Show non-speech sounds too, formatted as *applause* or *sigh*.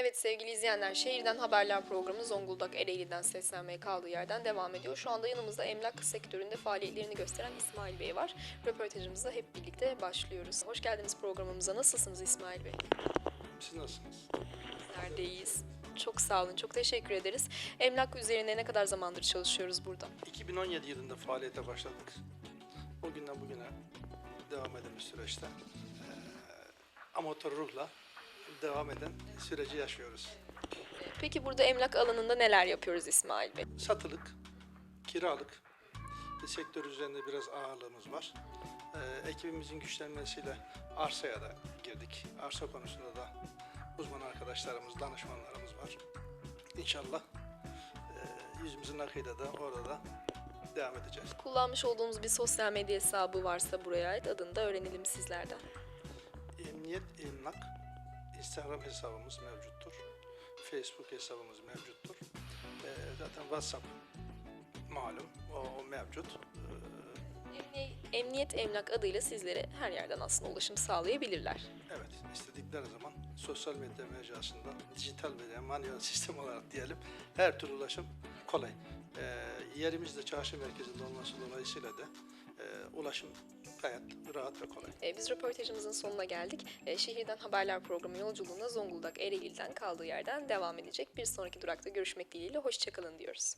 Evet sevgili izleyenler, Şehirden Haberler programı Zonguldak Ereğli'den seslenmeye kaldığı yerden devam ediyor. Şu anda yanımızda emlak sektöründe faaliyetlerini gösteren İsmail Bey var. Röportajımıza hep birlikte başlıyoruz. Hoş geldiniz programımıza. Nasılsınız İsmail Bey? Siz nasılsınız? Neredeyiz? Çok sağ olun, çok teşekkür ederiz. Emlak üzerine ne kadar zamandır çalışıyoruz burada? 2017 yılında faaliyete başladık. O günden bugüne devam eden bir süreçte eee, amatör ruhla devam eden süreci yaşıyoruz. Peki burada emlak alanında neler yapıyoruz İsmail Bey? Satılık, kiralık sektör üzerinde biraz ağırlığımız var. Eee, ekibimizin güçlenmesiyle arsaya da girdik. Arsa konusunda da uzman arkadaşlarımız, danışmanlarımız var. İnşallah eee, yüzümüzün akıyla da orada da devam edeceğiz. Kullanmış olduğumuz bir sosyal medya hesabı varsa buraya ait adını da öğrenelim sizlerden. Emniyet Emlak Instagram hesabımız mevcuttur. Facebook hesabımız mevcuttur. Ee, zaten WhatsApp malum o, o mevcut. Ee, Emni- Emniyet Emlak adıyla sizlere her yerden aslında ulaşım sağlayabilirler. evet istedikleri zaman sosyal medya mecrasında dijital veya manuel *laughs* sistem olarak diyelim her türlü ulaşım kolay. Ee, yerimiz de çarşı merkezinde olması dolayısıyla da e, ulaşım gayet rahat ve kolay. Ee, Biz röportajımızın sonuna geldik. Ee, Şehirden Haberler programı yolculuğuna Zonguldak Ereğli'den kaldığı yerden devam edecek. Bir sonraki durakta görüşmek dileğiyle. Hoşçakalın diyoruz.